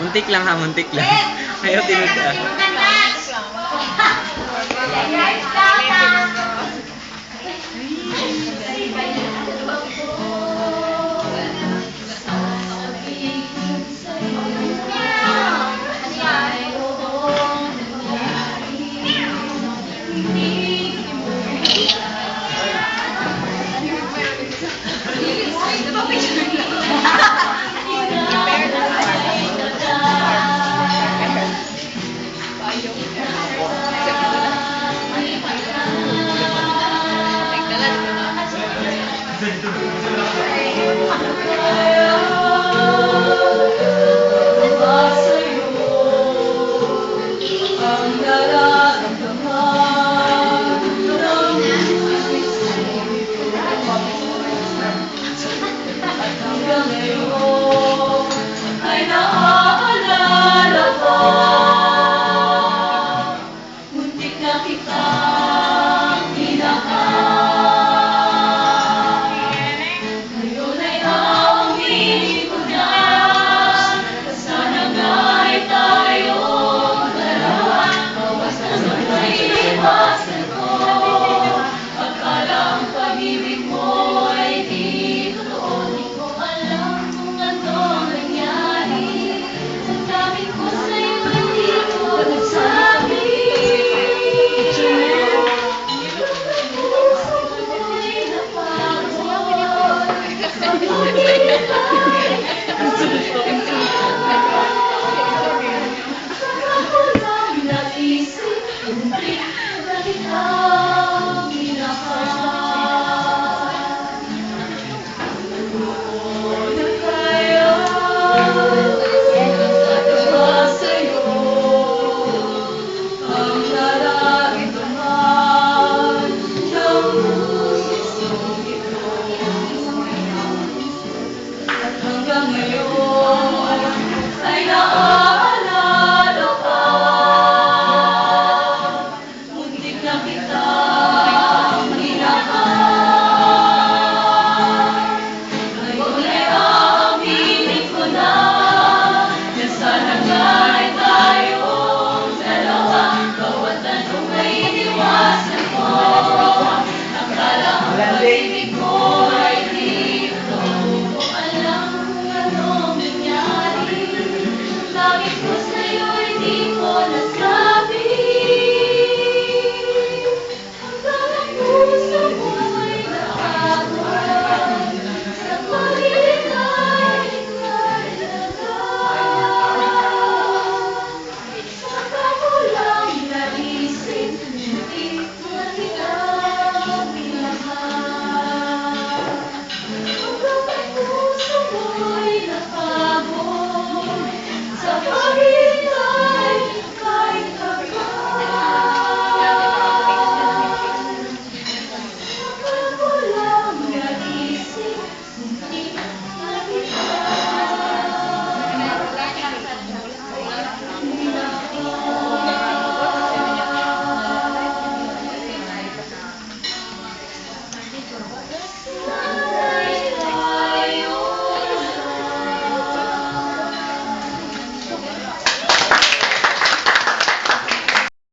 Muntik lang ha, muntik lang. Ayaw tinunda. Picture. Hallelujah. I'm